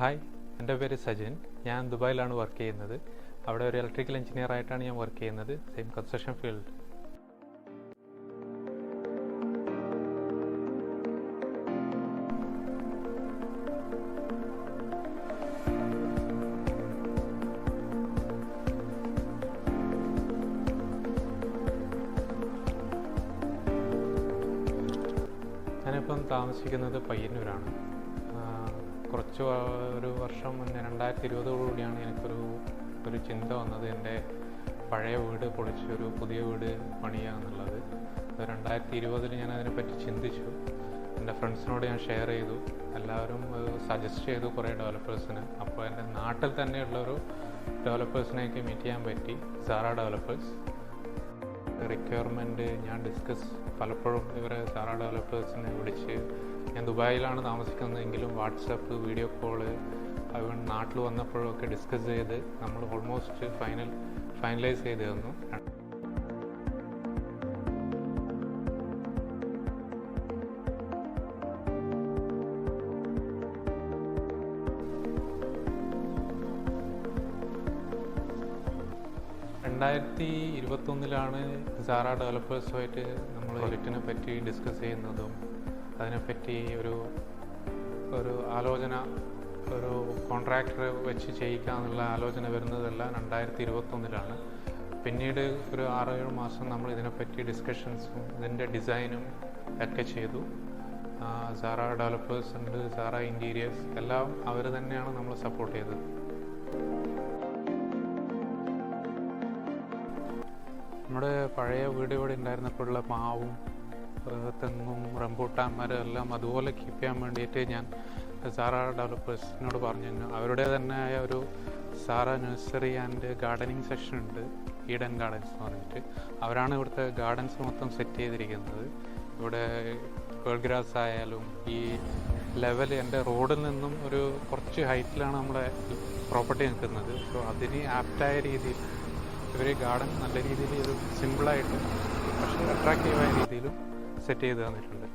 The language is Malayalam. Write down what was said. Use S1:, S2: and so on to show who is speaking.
S1: ഹായ് എന്റെ പേര് സജിൻ. ഞാൻ ദുബായിലാണ് വർക്ക് ചെയ്യുന്നത്. അവിടെ ഒരു ഇലക്ട്രിക്കൽ എഞ്ചിനീയർ ആയിട്ടാണ് ഞാൻ വർക്ക് ചെയ്യുന്നത് സെയിം കൺസ്ട്രക്ഷൻ ഫീൽഡ് ഞാനിപ്പം താമസിക്കുന്നത് പയ്യന്നൂരാണ്. കുറച്ച് ഒരു വർഷം മുന്നേ രണ്ടായിരത്തി ഇരുപതോടുകൂടിയാണ് എനിക്കൊരു ഒരു ചിന്ത വന്നത്. എന്റെ പഴയ വീട് പൊളിച്ച് ഒരു പുതിയ വീട് പണിയുക എന്നുള്ളത് രണ്ടായിരത്തി ഇരുപതിൽ ഞാൻ അതിനെപ്പറ്റി ചിന്തിച്ചു. എന്റെ ഫ്രണ്ട്സിനോട് ഞാൻ ഷെയർ ചെയ്തു. എല്ലാവരും സജസ്റ്റ് ചെയ്തു കുറേ ഡെവലപ്പേഴ്സിന്. അപ്പോൾ എന്റെ നാട്ടിൽ തന്നെയുള്ളൊരു ഡെവലപ്പേഴ്സിനെയൊക്കെ മീറ്റ് ചെയ്യാൻ പറ്റി. Zara developers. റിക്വയർമെന്റ് ഞാൻ ഡിസ്കസ് പലപ്പോഴും ഇവരെ സാറ ഡെവലപ്പേഴ്സിനെ വിളിച്ച് ഞാൻ ദുബായിലാണ് താമസിക്കുന്നതെങ്കിലും വാട്സപ്പ് വീഡിയോ കോൾ അവൻ നാട്ടിൽ വന്നപ്പോഴൊക്കെ ഡിസ്കസ് ചെയ്ത് നമ്മൾ ഓൾമോസ്റ്റ് ഫൈനൽ ഫൈനലൈസ് ചെയ്ത് തന്നു. രണ്ടായിരത്തി ഇരുപത്തൊന്നിലാണ് സാറ ഡെവലപ്പേഴ്സുമായിട്ട് നമ്മൾ പ്രൊജക്റ്റിനെ പറ്റി ഡിസ്കസ് ചെയ്യുന്നതും അതിനെപ്പറ്റി ഒരു ഒരു ആലോചന ഒരു കോൺട്രാക്ടർ വെച്ച് ചെയ്യിക്കാമെന്നുള്ള ആലോചന വരുന്നതെല്ലാം രണ്ടായിരത്തി ഇരുപത്തൊന്നിലാണ് പിന്നീട് ഒരു ആറേഴ് മാസം നമ്മൾ ഇതിനെപ്പറ്റി ഡിസ്കഷൻസും ഇതിന്റെ ഡിസൈനും ഒക്കെ ചെയ്തു. സാറ ഡെവലപ്പേഴ്സ് ഉണ്ട് സാറ ഇന്റീരിയേഴ്സ് എല്ലാം അവർ തന്നെയാണ് നമ്മൾ സപ്പോർട്ട് ചെയ്തത്. നമ്മുടെ പഴയ വീട് ഇവിടെ ഉണ്ടായിരുന്നപ്പോഴുള്ള മാവും തെങ്ങും റംബൂട്ടാൻ മരം എല്ലാം അതുപോലെ കീപ്പ് ചെയ്യാൻ വേണ്ടിയിട്ട് ഞാൻ സാറ ഡെവലപ്പേഴ്സിനോട് പറഞ്ഞു. അവരുടെ തന്നെ ഒരു Zara nursery and gardening section ഉണ്ട് ഈഡൻ ഗാർഡൻസ് എന്ന് പറഞ്ഞിട്ട്. അവരാണ് ഇവിടുത്തെ ഗാർഡൻസ് മൊത്തം സെറ്റ് ചെയ്തിരിക്കുന്നത്. ഇവിടെ പേൾ ഗ്രാസ് ആയാലും ഈ ലെവൽ എന്റെ റോഡിൽ നിന്നും ഒരു കുറച്ച് ഹൈറ്റിലാണ് നമ്മുടെ പ്രോപ്പർട്ടി നിൽക്കുന്നത്. സോ അതിന് ആപ്റ്റായ രീതിയിൽ ഇവർ ഗാർഡൻ നല്ല രീതിയിൽ ഒരു സിമ്പിളായിട്ട് പക്ഷേ അട്രാക്റ്റീവായ രീതിയിലും സെറ്റ് ചെയ്ത് തന്നിട്ടുണ്ട്.